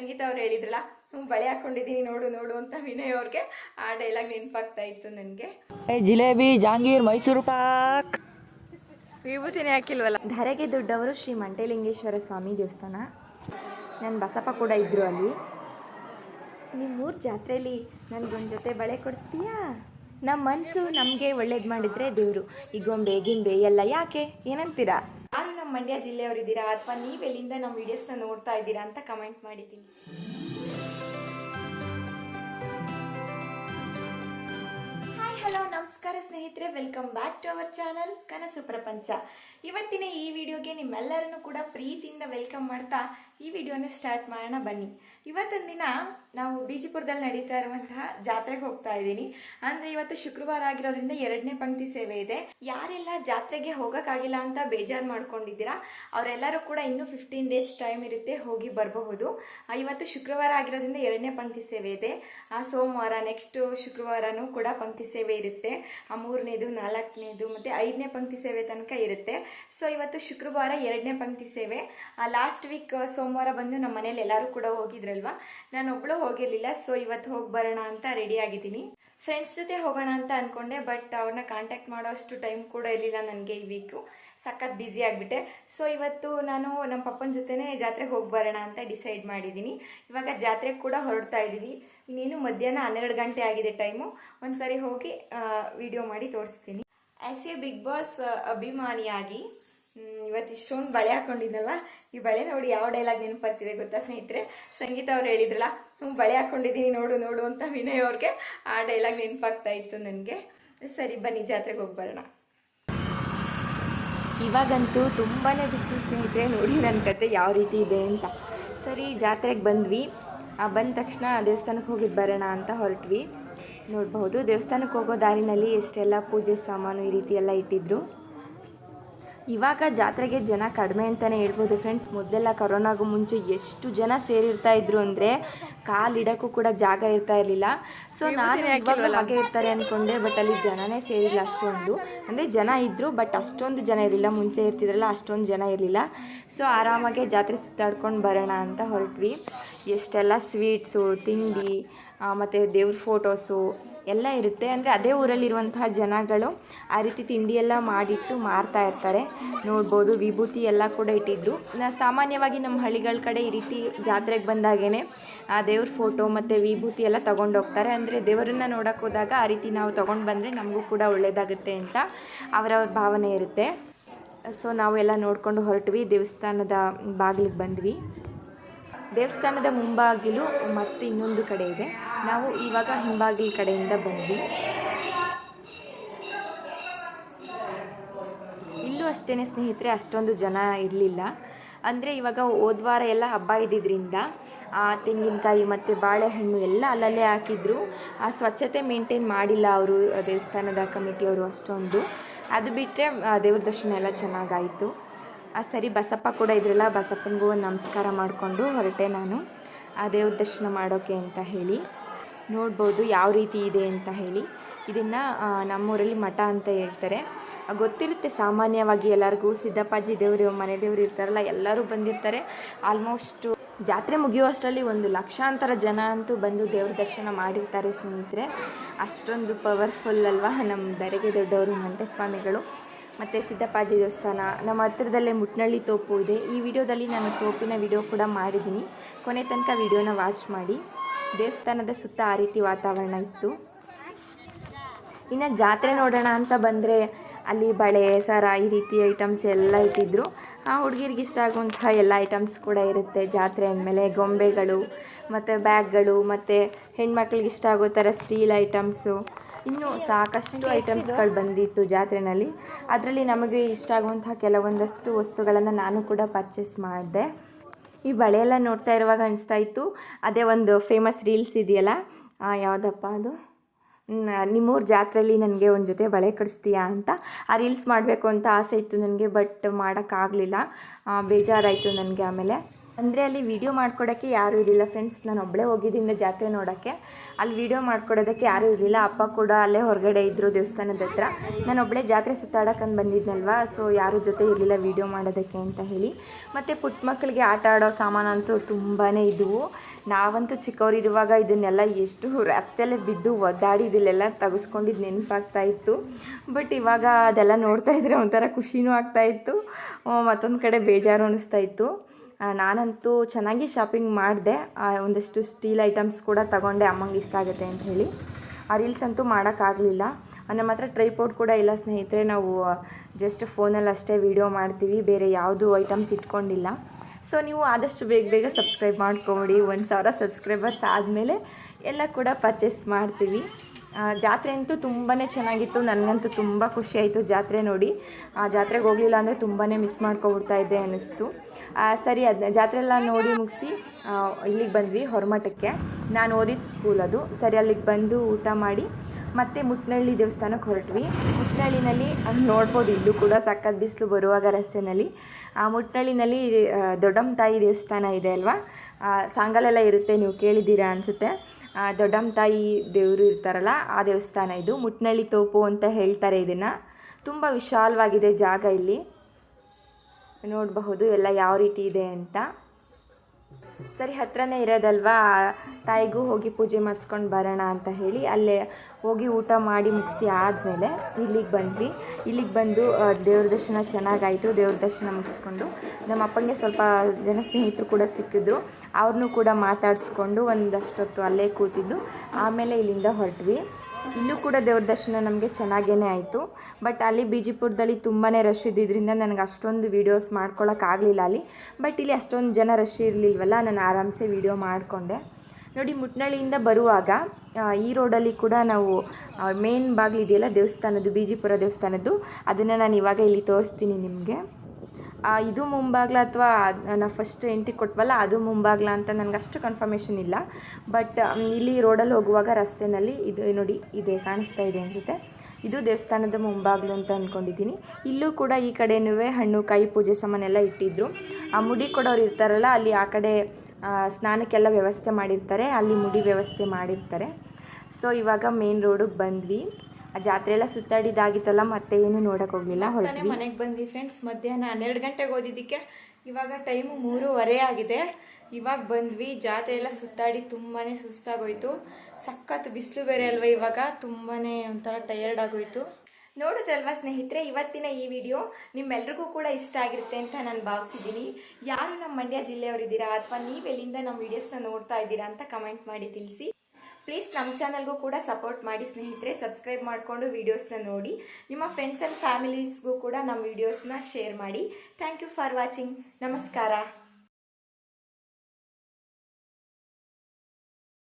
ಸಂಗೀತ ಅವ್ರು ಹೇಳಿದ್ರಲ್ಲ ಹ್ಞೂ ಬಳೆ ಹಾಕೊಂಡಿದ್ದೀನಿ ನೋಡು ನೋಡು ಅಂತ ವಿನಯ್ ಅವ್ರಿಗೆ ಆ ಡೈಲಾಗ್ ನೆನಪಾಗ್ತಾ ಇತ್ತು ನನಗೆ. ಜಿಲೇಬಿ ಜಾಂಗೀರ್ ಮೈಸೂರು ಪಾಕ್. ವಿಭೂತಿನೇ ಹಾಕಿಲ್ವಲ್ಲ? ಧರೆಗೆ ದೊಡ್ಡವರು ಶ್ರೀ ಮಂಟೇಲಿಂಗೇಶ್ವರ ಸ್ವಾಮಿ ದೇವಸ್ಥಾನ. ನನ್ನ ಬಸಪ್ಪ ಕೂಡ ಇದ್ದರು ಅಲ್ಲಿ. ನಿಮ್ಮೂರ ಜಾತ್ರೆಯಲ್ಲಿ ನನಗೊಂದು ಜೊತೆ ಬಳೆ ಕೊಡಿಸ್ತೀಯಾ? ನಮ್ಮ ಮನಸ್ಸು ನಮಗೆ ಒಳ್ಳೇದು ಮಾಡಿದರೆ ದೇವರು. ಈ ಗೊಂಬೆ ಗಿಂಬೆ ಎಲ್ಲ ಯಾಕೆ? ಏನಂತೀರಾ? ಮಂಡ್ಯ ಜಿಲ್ಲೆಯವರಿದ್ದೀರಾ ಅಥವಾ ನೀವು ಎಲ್ಲಿಂದ ನಮ್ಮ ವೀಡಿಯೋಸ್ನ ನೋಡ್ತಾ ಇದ್ದೀರಾ ಅಂತ ಕಮೆಂಟ್ ಮಾಡಿದ್ದೀನಿ ಹಾಯ್ ಹಲೋ ನಮಸ್ಕಾರ ಸ್ನೇಹಿತರೆ. Welcome back to our channel Kanasu Prapancha. ಇವತ್ತಿನ ಈ ವಿಡಿಯೋಗೆ ನಿಮ್ಮೆಲ್ಲರನ್ನು ಕೂಡ ಪ್ರೀತಿಯಿಂದ ವೆಲ್ಕಮ್ ಮಾಡ್ತಾ ಈ ವಿಡಿಯೋನ ಸ್ಟಾರ್ಟ್ ಮಾಡೋಣ ಬನ್ನಿ. ಇವತ್ತಿನ ದಿನ ನಾವು ಬಿಜಿಪುರದಲ್ಲಿ ನಡೀತಾ ಇರುವಂತಹ ಜಾತ್ರೆಗೆ ಹೋಗ್ತಾ ಇದ್ದೀನಿ. ಅಂದ್ರೆ ಇವತ್ತು ಶುಕ್ರವಾರ ಆಗಿರೋದ್ರಿಂದ ಎರಡನೇ ಪಂಕ್ತಿ ಸೇವೆ ಇದೆ. ಯಾರೆಲ್ಲ ಜಾತ್ರೆಗೆ ಹೋಗೋಕ್ಕಾಗಿಲ್ಲ ಅಂತ ಬೇಜಾರು ಮಾಡ್ಕೊಂಡಿದ್ದೀರಾ, ಅವರೆಲ್ಲರೂ ಕೂಡ ಇನ್ನೂ ಫಿಫ್ಟೀನ್ ಡೇಸ್ ಟೈಮ್ ಇರುತ್ತೆ, ಹೋಗಿ ಬರಬಹುದು. ಇವತ್ತು ಶುಕ್ರವಾರ ಆಗಿರೋದ್ರಿಂದ ಎರಡನೇ ಪಂಕ್ತಿ ಸೇವೆ ಇದೆ. ಆ, ಸೋಮವಾರ ನೆಕ್ಸ್ಟ್ ಶುಕ್ರವಾರನೂ ಕೂಡ ಪಂಕ್ತಿ ಸೇವೆ ಇರುತ್ತೆ. ಆ, ಮೂರನೇದು, ನಾಲ್ಕನೇದು, ಮತ್ತು ಐದನೇ ಪಂಕ್ತಿ ಸೇವೆ ತನಕ ಇರುತ್ತೆ. ಸೊ ಇವತ್ತು ಶುಕ್ರವಾರ ಎರಡನೇ ಪಂಕ್ತಿ ಸೇವೆ. ಲಾಸ್ಟ್ ವೀಕ್ ಸೋಮವಾರ ಬಂದು ನಮ್ಮ ಮನೇಲಿ ಎಲ್ಲರೂ ಕೂಡ ಹೋಗಿದ್ರಲ್ವಾ? ನಾನು ಒಬ್ಳು ಹೋಗಿರಲಿಲ್ಲ ಸೊ ಇವತ್ತು ಹೋಗಿ ಬರೋಣ ಅಂತ ರೆಡಿ ಆಗಿದ್ದೀನಿ. ಫ್ರೆಂಡ್ಸ್ ಜೊತೆ ಹೋಗೋಣ ಅಂತ ಅಂದ್ಕೊಂಡೆ ಬಟ್ ಅವ್ರನ್ನ ಕಾಂಟ್ಯಾಕ್ಟ್ ಮಾಡೋ ಅಷ್ಟು ಟೈಮ್ ಕೂಡ ಇರಲಿಲ್ಲ ನನಗೆ ಈ ವೀಕು ಸಖತ್ ಬ್ಯುಸಿ ಆಗಿಬಿಟ್ಟೆ. ಸೊ ಇವತ್ತು ನಾನು ನಮ್ಮ ಪಪ್ಪನ ಜೊತೆನೇ ಜಾತ್ರೆಗೆ ಹೋಗಿ ಬರೋಣ ಅಂತ ಡಿಸೈಡ್ ಮಾಡಿದ್ದೀನಿ. ಇವಾಗ ಜಾತ್ರೆಗೆ ಕೂಡ ಹೊರಡ್ತಾ ಇದ್ದೀವಿ ಇನ್ನೇನು ಮಧ್ಯಾಹ್ನ ಹನ್ನೆರಡು ಗಂಟೆ ಆಗಿದೆ ಟೈಮು ಒಂದ್ಸರಿ ಹೋಗಿ ವಿಡಿಯೋ ಮಾಡಿ ತೋರಿಸ್ತೀನಿ. ಆ್ಯಸ್ ಎ ಬಿಗ್ ಬಾಸ್ ಅಭಿಮಾನಿಯಾಗಿ. ಇವತ್ತು ಇಷ್ಟೊಂದು ಬಳೆ ಹಾಕೊಂಡಿದ್ದಲ್ವ ಈ ಬಳೆ ನೋಡಿ ಯಾವ ಡೈಲಾಗ್ ನೆನಪು ಗೊತ್ತಾ ಸ್ನೇಹಿತರೆ? ಸಂಗೀತ ಅವ್ರು ಹೇಳಿದ್ರಲ್ಲ ಹ್ಞೂ ಬಳೆ ಹಾಕೊಂಡಿದ್ದೀನಿ ನೋಡು ನೋಡು ಅಂತ ವಿನಯ್ ಅವ್ರಿಗೆ ಆ ಡೈಲಾಗ್ ನೆನಪಾಗ್ತಾ ಇತ್ತು ನನಗೆ. ಸರಿ, ಬನ್ನಿ, ಜಾತ್ರೆಗೆ ಹೋಗಿ ಬರೋಣ. ಇವಾಗಂತೂ ತುಂಬಾ ಬಿಸಿಲು ಸ್ನೇಹಿತರೆ, ನೋಡಿ ನನ್ನ ಕತೆ ಯಾವ ರೀತಿ ಇದೆ ಅಂತ. ಸರಿ, ಜಾತ್ರೆಗೆ ಬಂದ್ವಿ. ಆ, ಬಂದ ತಕ್ಷಣ ದೇವಸ್ಥಾನಕ್ಕೆ ಹೋಗಿದ್ದು ಬರೋಣ ಅಂತ ಹೊರಟ್ವಿ. ನೋಡಬಹುದು ದೇವಸ್ಥಾನಕ್ಕೆ ಹೋಗೋ ದಾರಿನಲ್ಲಿ ಎಷ್ಟೆಲ್ಲ ಪೂಜೆ ಸಾಮಾನು ಈ ರೀತಿ ಎಲ್ಲ ಇಟ್ಟಿದ್ರು. ಇವಾಗ ಜಾತ್ರೆಗೆ ಜನ ಕಡಿಮೆ ಅಂತಲೇ ಹೇಳ್ಬೋದು ಫ್ರೆಂಡ್ಸ್ ಮೊದಲೆಲ್ಲ ಕರೋನಾಗೂ ಮುಂಚೆ ಎಷ್ಟು ಜನ ಸೇರಿರ್ತಾ ಇದ್ರು ಅಂದರೆ ಕಾಲಿಡೋಕ್ಕೂ ಕೂಡ ಜಾಗ ಇರ್ತಾ ಇರಲಿಲ್ಲ. ಸೊ ನಾನು ಇವಾಗ ಹಾಗೆ ಇರ್ತಾರೆ ಅಂದ್ಕೊಂಡೆ ಬಟ್ ಅಲ್ಲಿ ಜನನೇ ಸೇರಿಲ್ಲ ಅಷ್ಟೊಂದು. ಅಂದರೆ ಜನ ಇದ್ದರು ಬಟ್ ಅಷ್ಟೊಂದು ಜನ ಇರಲಿಲ್ಲ. ಮುಂಚೆ ಇರ್ತಿದ್ರಲ್ಲ ಅಷ್ಟೊಂದು ಜನ ಇರಲಿಲ್ಲ. ಸೊ ಆರಾಮಾಗೆ ಜಾತ್ರೆ ಸುತ್ತಾಡ್ಕೊಂಡು ಬರೋಣ ಅಂತ ಹೊರಟ್ವಿ. ಎಷ್ಟೆಲ್ಲ ಸ್ವೀಟ್ಸು ತಿಂಡಿ ಮತ್ತು ದೇವ್ರ ಫೋಟೋಸು ಎಲ್ಲ ಇರುತ್ತೆ. ಅಂದರೆ ಅದೇ ಊರಲ್ಲಿರುವಂತಹ ಜನಗಳು ಆ ರೀತಿ ತಿಂಡಿ ಎಲ್ಲ ಮಾಡಿಟ್ಟು ಮಾರ್ತಾ ಇರ್ತಾರೆ. ನೋಡ್ಬೋದು, ವಿಭೂತಿ ಎಲ್ಲ ಕೂಡ ಇಟ್ಟಿದ್ರು ನಾ, ಸಾಮಾನ್ಯವಾಗಿ ನಮ್ಮ ಹಳ್ಳಿಗಳ ಕಡೆ ಈ ರೀತಿ ಜಾತ್ರೆಗೆ ಬಂದಾಗೇ ಆ ದೇವ್ರ ಫೋಟೋ ಮತ್ತು ವಿಭೂತಿ ಎಲ್ಲ ತೊಗೊಂಡು ಹೋಗ್ತಾರೆ. ಅಂದರೆ ದೇವರನ್ನ ನೋಡೋಕೆ ಹೋದಾಗ ಆ ರೀತಿ ನಾವು ತೊಗೊಂಡು ಬಂದರೆ ನಮಗೂ ಕೂಡ ಒಳ್ಳೆಯದಾಗುತ್ತೆ ಅಂತ ಅವರವ್ರ ಭಾವನೆ ಇರುತ್ತೆ. ಸೊ ನಾವು ಎಲ್ಲ ನೋಡಿಕೊಂಡು ಹೊರಟ್ವಿ. ದೇವಸ್ಥಾನದ ಬಾಗಿಲಿಗೆ ಬಂದ್ವಿ. ದೇವಸ್ಥಾನದ ಮುಂಬಾಗಿಲು ಮತ್ತು ಇನ್ನೊಂದು ಕಡೆ ಇದೆ. ನಾವು ಇವಾಗ ಹಿಂಬಾಗಿಲ್ ಕಡೆಯಿಂದ ಬಂದ್ವಿ. ಇಲ್ಲೂ ಅಷ್ಟೇ ಸ್ನೇಹಿತರೆ, ಅಷ್ಟೊಂದು ಜನ ಇರಲಿಲ್ಲ. ಅಂದರೆ ಇವಾಗ ಹೋದ್ವಾರ ಎಲ್ಲ ಹಬ್ಬ ಇದ್ದಿದ್ದರಿಂದ ಆ ತೆಂಗಿನಕಾಯಿ ಮತ್ತು ಬಾಳೆಹಣ್ಣು ಎಲ್ಲ ಅಲ್ಲಲ್ಲೇ ಹಾಕಿದ್ರು. ಆ ಸ್ವಚ್ಛತೆ ಮೇಂಟೈನ್ ಮಾಡಿಲ್ಲ ಅವರು ದೇವಸ್ಥಾನದ ಕಮಿಟಿಯವರು ಅಷ್ಟೊಂದು. ಅದು ಬಿಟ್ಟರೆ ದೇವ್ರ ದರ್ಶನ ಎಲ್ಲ ಚೆನ್ನಾಗಾಯಿತು. ಆ ಸರಿ ಬಸಪ್ಪ ಕೂಡ ಇದ್ರಲ್ಲ, ಬಸಪ್ಪನಿಗೂ ನಮಸ್ಕಾರ ಮಾಡಿಕೊಂಡು ಹೊರಟೆ ನಾನು. ಆ ದೇವ್ರ ದರ್ಶನ ಮಾಡೋಕೆ ಅಂತ ಹೇಳಿ. ನೋಡ್ಬೋದು ಯಾವ ರೀತಿ ಇದೆ ಅಂತ ಹೇಳಿ. ಇದನ್ನು ನಮ್ಮೂರಲ್ಲಿ ಮಠ ಅಂತ ಹೇಳ್ತಾರೆ. ಗೊತ್ತಿರುತ್ತೆ, ಸಾಮಾನ್ಯವಾಗಿ ಎಲ್ಲರಿಗೂ ಸಿದ್ದಪ್ಪಾಜಿ ದೇವರು, ಮನೆ ದೇವರು ಇರ್ತಾರಲ್ಲ, ಎಲ್ಲರೂ ಬಂದಿರ್ತಾರೆ. ಆಲ್ಮೋಸ್ಟು ಜಾತ್ರೆ ಮುಗಿಯುವಷ್ಟರಲ್ಲಿ ಒಂದು ಲಕ್ಷಾಂತರ ಜನ ಅಂತೂ ಬಂದು ದೇವ್ರ ದರ್ಶನ ಮಾಡಿರ್ತಾರೆ ಸ್ನೇಹಿತರೆ. ಅಷ್ಟೊಂದು ಪವರ್ಫುಲ್ ಅಲ್ವಾ ನಮ್ಮ ದರೆಗೆ ದೊಡ್ಡವರು ಮಂಟಸ್ವಾಮಿಗಳು. ಮತ್ತು ಸಿದ್ದಪ್ಪಾಜಿ ದೇವಸ್ಥಾನ, ನಮ್ಮ ಹತ್ತಿರದಲ್ಲೇ ಮುಟ್ನಳ್ಳಿ ತೋಪು ಇದೆ. ಈ ವಿಡಿಯೋದಲ್ಲಿ ನಾನು ತೋಪಿನ ವಿಡಿಯೋ ಕೂಡ ಮಾಡಿದ್ದೀನಿ. ಕೊನೆ ತನಕ ವಿಡಿಯೋನ ವಾಚ್ ಮಾಡಿ. ದೇವಸ್ಥಾನದ ಸುತ್ತ ಆ ರೀತಿ ವಾತಾವರಣ ಇತ್ತು. ಇನ್ನು ಜಾತ್ರೆ ನೋಡೋಣ ಅಂತ ಬಂದರೆ ಅಲ್ಲಿ ಬಳೆ, ಸರ ಈ ರೀತಿ ಐಟಮ್ಸ್ ಎಲ್ಲ ಇಟ್ಟಿದ್ರು. ಆ ಹುಡುಗಿರಿಗೆ ಇಷ್ಟ ಆಗುವಂತಹ ಎಲ್ಲ ಐಟಮ್ಸ್ ಕೂಡ ಇರುತ್ತೆ. ಜಾತ್ರೆ ಅಂದಮೇಲೆ ಗೊಂಬೆಗಳು, ಮತ್ತು ಬ್ಯಾಗ್ಗಳು ಮತ್ತು ಹೆಣ್ಮಕ್ಳಿಗೆ ಇಷ್ಟ ಆಗೋ ಥರ ಸ್ಟೀಲ್ ಐಟಮ್ಸು ಇನ್ನೂ ಸಾಕಷ್ಟು ಐಟಮ್ಸ್ಗಳು ಬಂದಿತ್ತು ಜಾತ್ರೆನಲ್ಲಿ. ಅದರಲ್ಲಿ ನಮಗೆ ಇಷ್ಟ ಆಗುವಂತಹ ಕೆಲವೊಂದಷ್ಟು ವಸ್ತುಗಳನ್ನು ನಾನು ಕೂಡ ಪರ್ಚೇಸ್ ಮಾಡಿದೆ. ಈ ಬಳೆ ಎಲ್ಲ ನೋಡ್ತಾ ಇರುವಾಗ ಅನಿಸ್ತಾ ಇತ್ತು. ಅದೇ ಒಂದು ಫೇಮಸ್ ರೀಲ್ಸ್ ಇದೆಯಲ್ಲ? ಯಾವುದಪ್ಪ ಅದು? ನಿಮ್ಮೂರ ಜಾತ್ರೆಯಲ್ಲಿ ನನಗೆ ಒಂದು ಜೊತೆ ಬಳೆ ಕಡಿಸ್ತೀಯಾ ಅಂತ. ಆ ರೀಲ್ಸ್ ಮಾಡಬೇಕು ಅಂತ ಆಸೆ ಇತ್ತು ನನಗೆ ಬಟ್ ಮಾಡೋಕ್ಕಾಗಲಿಲ್ಲ. ಬೇಜಾರಾಯಿತು ನನಗೆ ಆಮೇಲೆ. ಅಂದರೆ ಅಲ್ಲಿ ವೀಡಿಯೋ ಮಾಡ್ಕೊಡೋಕ್ಕೆ ಯಾರೂ ಇರಲಿಲ್ಲ. ಫ್ರೆಂಡ್ಸ್ ನಾನು ಒಬ್ಬಳೇ ಹೋಗಿದ್ದೀನಿ ಜಾತ್ರೆ ನೋಡೋಕ್ಕೆ. ಅಲ್ಲಿ ವೀಡಿಯೋ ಮಾಡ್ಕೊಡೋದಕ್ಕೆ ಯಾರೂ ಇರಲಿಲ್ಲ. ಅಪ್ಪ ಕೂಡ ಅಲ್ಲೇ ಹೊರಗಡೆ ಇದ್ದರು ದೇವಸ್ಥಾನದ ಹತ್ರ. ನಾನು ಒಬ್ಬಳೇ ಜಾತ್ರೆ ಸುತ್ತಾಡೋಕ್ಕಂದು ಬಂದಿದ್ನಲ್ವಾ ಸೊ ಯಾರ ಜೊತೆ ಇರಲಿಲ್ಲ ವೀಡಿಯೋ ಮಾಡೋದಕ್ಕೆ ಅಂತ ಹೇಳಿ. ಮತ್ತು ಪುಟ್ಟ ಮಕ್ಕಳಿಗೆ ಆಟ ಆಡೋ ಸಾಮಾನಂತೂ ತುಂಬಾ ಇದ್ದವು ನಾವಂತೂ ಚಿಕ್ಕವರಿರುವಾಗ ಇದನ್ನೆಲ್ಲ ಎಷ್ಟು ರಸ್ತೆಯಲ್ಲೇ ಬಿದ್ದು ಒದ್ದಾಡಿ ಇದನ್ನೆಲ್ಲ ತೆಗೆಸ್ಕೊಂಡಿದ್ದು ನೆನಪಾಗ್ತಾ ಇತ್ತು. ಬಟ್ ಇವಾಗ ಅದೆಲ್ಲ ನೋಡ್ತಾ ಇದ್ರೆ ಒಂಥರ ಖುಷಿನೂ ಆಗ್ತಾ ಇತ್ತು. ಮತ್ತೊಂದು ಕಡೆ ಬೇಜಾರು ಅನ್ನಿಸ್ತಾ ಇತ್ತು. ನಾನಂತೂ ಚೆನ್ನಾಗಿ ಶಾಪಿಂಗ್ ಮಾಡಿದೆ. ಒಂದಷ್ಟು ಸ್ಟೀಲ್ ಐಟಮ್ಸ್ ಕೂಡ ತಗೊಂಡೆ. ಅಮ್ಮಂಗೆ ಇಷ್ಟ ಆಗುತ್ತೆ ಅಂತ ಹೇಳಿ. ಆ ರೀಲ್ಸ್ ಅಂತೂ ಮಾಡೋಕ್ಕಾಗಲಿಲ್ಲ ನಮ್ಮ ಹತ್ರ ಟ್ರೈಪೋರ್ಡ್ ಕೂಡ ಇಲ್ಲ ಸ್ನೇಹಿತರೆ. ನಾವು ಜಸ್ಟ್ ಫೋನಲ್ಲಿ ಅಷ್ಟೇ ವೀಡಿಯೋ ಮಾಡ್ತೀವಿ. ಬೇರೆ ಯಾವುದು ಐಟಮ್ಸ್ ಇಟ್ಕೊಂಡಿಲ್ಲ. ಸೊ ನೀವು ಆದಷ್ಟು ಬೇಗ ಬೇಗ ಸಬ್ಸ್ಕ್ರೈಬ್ ಮಾಡ್ಕೊಬಿಡಿ ಒಂದು ಸಾವಿರ ಸಬ್ಸ್ಕ್ರೈಬರ್ಸ್ ಆದಮೇಲೆ ಎಲ್ಲ ಕೂಡ ಪರ್ಚೇಸ್ ಮಾಡ್ತೀವಿ. ಜಾತ್ರೆ ಅಂತೂ ತುಂಬಾ ಚೆನ್ನಾಗಿತ್ತು. ನನಗಂತೂ ತುಂಬ ಖುಷಿಯಾಯಿತು ಜಾತ್ರೆ ನೋಡಿ. ಆ, ಜಾತ್ರೆಗೆ ಹೋಗಲಿಲ್ಲ ಅಂದರೆ ತುಂಬಾ ಮಿಸ್ ಮಾಡ್ಕೊಬಿಡ್ತಾ ಇದ್ದೆ ಅನ್ನಿಸ್ತು. ಸರಿ ಅದನ್ನ ಜಾತ್ರೆ ಎಲ್ಲ ನೋಡಿ ಮುಗಿಸಿ ಇಲ್ಲಿಗೆ ಬಂದ್ವಿ ಹೊರಮಠಕ್ಕೆ. ನಾನು ಓದಿದ ಸ್ಕೂಲ್ ಅದು. ಸರಿ, ಅಲ್ಲಿಗೆ ಬಂದು ಊಟ ಮಾಡಿ, ಮತ್ತೆ ಮುಟ್ನಳ್ಳಿ ದೇವಸ್ಥಾನಕ್ಕೆ ಹೊರಟ್ವಿ. ಮುಟ್ನಳ್ಳಿನಲ್ಲಿ ನೋಡ್ಬೋದು, ಇಲ್ಲೂ ಕೂಡ ಸಕ್ಕತ್ ಬಿಸಿಲು ಬರುವಾಗ ರಸ್ತೆಯಲ್ಲಿ ಆ, ಮುಟ್ನಳ್ಳಿನಲ್ಲಿ ದೊಡ್ಡಮ್ಮ ತಾಯಿ ದೇವಸ್ಥಾನ ಇದೆ ಅಲ್ವಾ? ಸಾಂಗಲೆಲ್ಲ ಇರುತ್ತೆ, ನೀವು ಕೇಳಿದ್ದೀರಾ ಅನಿಸುತ್ತೆ. ದೊಡ್ಡಮ್ಮ ತಾಯಿ ದೇವರು ಇರ್ತಾರಲ್ಲ, ಆ ದೇವಸ್ಥಾನ ಇದು. ಮುಟ್ನಳ್ಳಿ ತೋಪು ಅಂತ ಹೇಳ್ತಾರೆ ಇದನ್ನು. ತುಂಬ ವಿಶಾಲವಾಗಿದೆ ಜಾಗ ಇಲ್ಲಿ. ನೋಡಬಹುದು, ಎಲ್ಲ ಯಾವ ರೀತಿ ಇದೆ ಅಂತ. ಸರಿ, ಹತ್ರನೇ ಇರೋದಲ್ವಾ? ತಾಯಿಗೂ ಹೋಗಿ ಪೂಜೆ ಮಾಡಿಸ್ಕೊಂಡು ಬರೋಣ ಅಂತ ಹೇಳಿ ಅಲ್ಲೇ ಹೋಗಿ ಊಟ ಮಾಡಿ ಮುಗಿಸಿ ಆದಮೇಲೆ ಇಲ್ಲಿಗೆ ಬಂದ್ವಿ. ಇಲ್ಲಿಗೆ ಬಂದು ದೇವ್ರ ದರ್ಶನ ಚೆನ್ನಾಗಾಯಿತು. ದೇವ್ರ ದರ್ಶನ ಮುಗಿಸ್ಕೊಂಡು ನಮ್ಮ ಅಪ್ಪಂಗೆ ಸ್ವಲ್ಪ ಜನ ಸ್ನೇಹಿತರು ಕೂಡ ಸಿಕ್ಕಿದ್ರು. ಅವ್ರನ್ನೂ ಕೂಡ ಮಾತಾಡಿಸ್ಕೊಂಡು ಒಂದಷ್ಟೊತ್ತು ಅಲ್ಲೇ ಕೂತಿದ್ದು. ಆಮೇಲೆ ಇಲ್ಲಿಂದ ಹೊರಟ್ವಿ. ಇಲ್ಲೂ ಕೂಡ ದೇವ್ರ ದರ್ಶನ ನಮಗೆ ಚೆನ್ನಾಗೇ ಆಯಿತು. ಬಟ್ ಅಲ್ಲಿ ಬಿಜಿಪುರದಲ್ಲಿ ತುಂಬಾ ರಶ್ ಇದ್ದಿದ್ದರಿಂದ ನನಗೆ ಅಷ್ಟೊಂದು ವೀಡಿಯೋಸ್ ಮಾಡ್ಕೊಳ್ಳೋಕ್ಕಾಗಲಿಲ್ಲ ಅಲ್ಲಿ. ಬಟ್ ಇಲ್ಲಿ ಅಷ್ಟೊಂದು ಜನ ರಶ್ ಇರಲಿಲ್ವಲ್ಲ, ನಾನು ಆರಾಮ್ಸೆ ವೀಡಿಯೋ ಮಾಡಿಕೊಂಡೆ. ನೋಡಿ, ಮುಟ್ನಳ್ಳಿಯಿಂದ ಬರುವಾಗ ಈ ರೋಡಲ್ಲಿ ಕೂಡ ನಾವು ಮೇನ್ ಬಾಗಿಲಿದೆಯಲ್ಲ ದೇವಸ್ಥಾನದ್ದು, ಬಿಜಿಪುರ ದೇವಸ್ಥಾನದ್ದು, ಅದನ್ನು ನಾನು ಇವಾಗ ಇಲ್ಲಿ ತೋರಿಸ್ತೀನಿ ನಿಮಗೆ. ಇದು ಮುಂಬಾಗ್ಲ ಅಥವಾ ನಾನು ಫಸ್ಟ್ ಎಂಟ್ರಿ ಕೊಟ್ವಲ್ಲ, ಅದು ಮುಂಬಾಗ್ಲ ಅಂತ ನನಗೆ ಅಷ್ಟು ಕನ್ಫರ್ಮೇಷನ್ ಇಲ್ಲ. ಬಟ್ ಇಲ್ಲಿ ರೋಡಲ್ಲಿ ಹೋಗುವಾಗ ರಸ್ತೆನಲ್ಲಿ ಇದು ನೋಡಿ, ಇದೆ, ಕಾಣಿಸ್ತಾ ಇದೆ ಅನಿಸುತ್ತೆ. ಇದು ದೇವಸ್ಥಾನದ ಮುಂಬಾಗ್ಲು ಅಂತ ಅಂದ್ಕೊಂಡಿದ್ದೀನಿ ಇಲ್ಲೂ ಕೂಡ ಈ ಕಡೆನೂ ಹಣ್ಣು, ಕಾಯಿ ಪೂಜೆ ಸಾಮಾನೆಲ್ಲ ಇಟ್ಟಿದ್ದರು ಆ ಮುಡಿ ಕೊಡೋರು ಇರ್ತಾರಲ್ಲ, ಅಲ್ಲಿ ಆ ಕಡೆ ಸ್ನಾನಕ್ಕೆಲ್ಲ ವ್ಯವಸ್ಥೆ ಮಾಡಿರ್ತಾರೆ, ಅಲ್ಲಿ ಮುಡಿ ವ್ಯವಸ್ಥೆ ಮಾಡಿರ್ತಾರೆ. ಸೊ ಇವಾಗ ಮೇನ್ ರೋಡಿಗೆ ಬಂದ್ವಿ. ಆ ಜಾತ್ರೆ ಎಲ್ಲ ಸುತ್ತಾಡಿದಾಗಿತ್ತಲ್ಲ ಮತ್ತೆ ಏನು ನೋಡಕ್ಕೆ ಹೋಗ್ಲಿಲ್ಲ ಹೊರಗಡೆ ಮನೆಗೆ ಬಂದ್ವಿ ಫ್ರೆಂಡ್ಸ್ ಮಧ್ಯಾಹ್ನ ಹನ್ನೆರಡು ಗಂಟೆಗೆ ಓದಿದ್ದಕ್ಕೆ ಇವಾಗ ಟೈಮು ಮೂರುವರೆ ಆಗಿದೆ. ಇವಾಗ ಬಂದ್ವಿ. ಜಾತ್ರೆ ಎಲ್ಲ ಸುತ್ತಾಡಿ ತುಂಬಾನೇ ಸುಸ್ತಾಗೋಯ್ತು. ಸಖತ್ ಬಿಸಿಲು ಬೇರೆ ಅಲ್ವಾ ಇವಾಗ. ತುಂಬಾನೇ ಒಂಥರ ಟಯರ್ಡ್ ಆಗೋಯ್ತು. ನೋಡಿದ್ರಲ್ವಾ ಸ್ನೇಹಿತರೆ ಇವತ್ತಿನ ಈ ವಿಡಿಯೋ ನಿಮ್ಮೆಲ್ರಿಗೂ ಕೂಡ ಇಷ್ಟ ಆಗಿರುತ್ತೆ ಅಂತ ನಾನು ಭಾವಿಸಿದ್ದೀನಿ. ಯಾರು ನಮ್ಮ ಮಂಡ್ಯ ಜಿಲ್ಲೆಯವರಿದ್ದೀರಾ ಅಥವಾ ನೀವೆಲ್ಲಿಂದ ನಮ್ಮ ವಿಡಿಯೋಸ್ನ ನೋಡ್ತಾ ಇದ್ದೀರಾ ಅಂತ ಕಮೆಂಟ್ ಮಾಡಿ ತಿಳಿಸಿ. ಪ್ಲೀಸ್ ನಮ್ಮ ಚಾನಲ್ಗೂ ಕೂಡ ಸಪೋರ್ಟ್ ಮಾಡಿ ಸ್ನೇಹಿತರೆ ಸಬ್ಸ್ಕ್ರೈಬ್ ಮಾಡಿಕೊಂಡು ವೀಡಿಯೋಸ್ನ ನೋಡಿ. ನಿಮ್ಮ ಫ್ರೆಂಡ್ಸ್ ಆ್ಯಂಡ್ ಫ್ಯಾಮಿಲೀಸ್ಗೂ ಕೂಡ ನಮ್ಮ ವೀಡಿಯೋಸ್ನ ಶೇರ್ ಮಾಡಿ. ಥ್ಯಾಂಕ್ ಯು ಫಾರ್ ವಾಚಿಂಗ್ ನಮಸ್ಕಾರ.